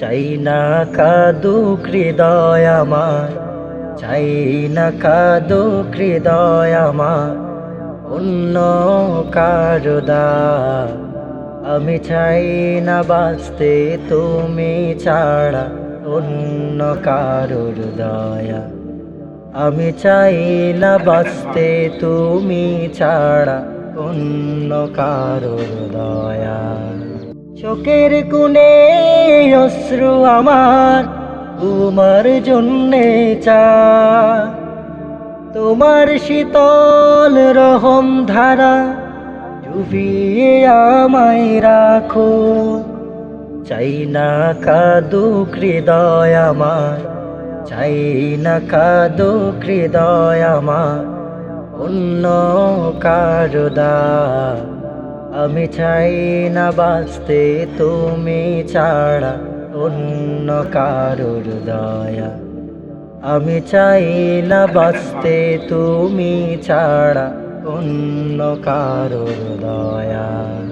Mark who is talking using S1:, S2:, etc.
S1: চাই না কাদুক হৃদয় আমার, চাই না কাদুক হৃদয় আমার, অন্য কারুদা আমি চাই না বাঁচতে তুমি ছাড়া, অন্য কারুর দয়া। আমি চাই না বাঁচতে তুমি ছাড়া, অন্য কারোর দয়া। চোখের কোণে অশ্রু আমার তোমার জন্যে চা। তোমার শীতল রহম ধারা ডুবিয়ে আমায় রাখো। চাই না কাদুক হৃদয় আমার, চাই না কাদুক হৃদয় আমার, অন্য কারুদা আমি চাই না বাঁচতে তুমি ছাড়া। অন্য কারুর দয়া। আমি চাই না বাঁচতে তুমি ছাড়া অন্য কারোর দয়া।